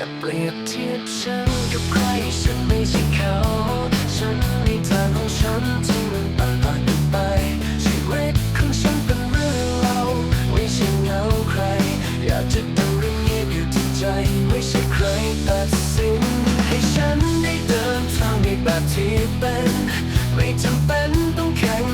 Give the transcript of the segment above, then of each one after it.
อย่าเปรียบเทียบฉันกับใครฉันไม่ใช่เขา ฉันมีทางของฉันที่มันต่างต่างกันไป ชีวิตของฉันเป็นเรื่องเราไม่ใช่เงาใคร อยากจะตั้งเรื่องเงียบอยู่ที่ใจ ไม่ใช่ใครตัดสิน ให้ฉันได้เดินทางในแบบที่เป็น ไม่จำเป็นต้องแข่ง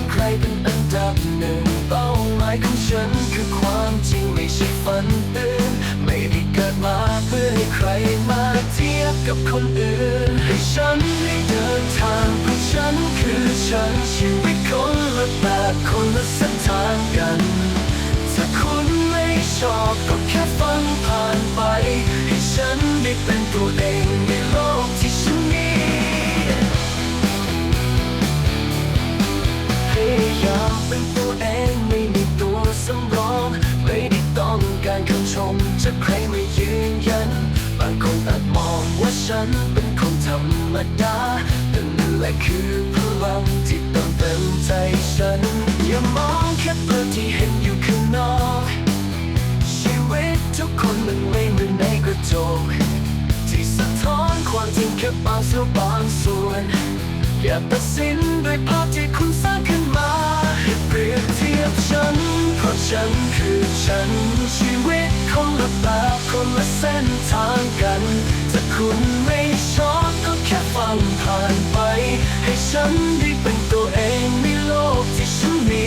มาเทียบกับคนอื่น ให้ฉันได้เดินทางเพราะฉันคือฉันชีวิตคนละแบบคนละเส้นทางกัน ถ้าคุณไม่ชอบก็แค่ฟังผ่านไป ให้ฉันได้เป็นตัวเองในโลกที่ฉันมีพยายามเป็นตัวเองไม่มีตัวสำรอง ไม่ได้ต้องการคำชมจากใครมายืน ฉันเป็นคนธรรมดาแต่นั่นแหละคือพลังที่เติมเต็มใจฉัน อย่ามองแค่เปลือกที่เห็นอยู่ข้างนอก ชีวิตทุกคนมันไม่เหมือนในกระจก ที่สะท้อนความจริงแค่บางส่วนบางส่วน อย่าตัดสินด้วยภาพที่คุณสร้างขึ้นมาเปรียบเทียบฉัน เพราะฉันคือฉันชีวิ คุณไม่ชอบก็แค่ฟังผ่านไป ให้ฉันได้เป็นตัวเองในโลกที่ฉันมี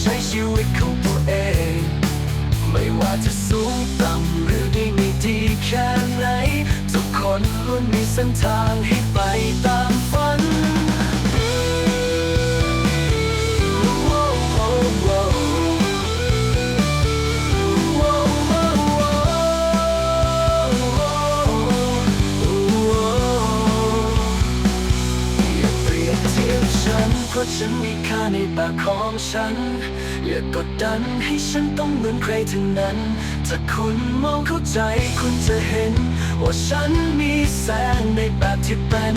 ใช้ชีวิตของตัวเอง ไม่ว่าจะสูง มีเส้นทางให้ไปตามฝัน อย่าเปรียบเทียบฉัน เพราะฉันมีค่าในแบบของฉัน อย่ากดดันให้ฉันต้องเหมือนใครทั้งนั้น ถ้าคุณมองเข้าใจคุณจะเห็น ว่าฉันมีแสงในแบบที่เป็น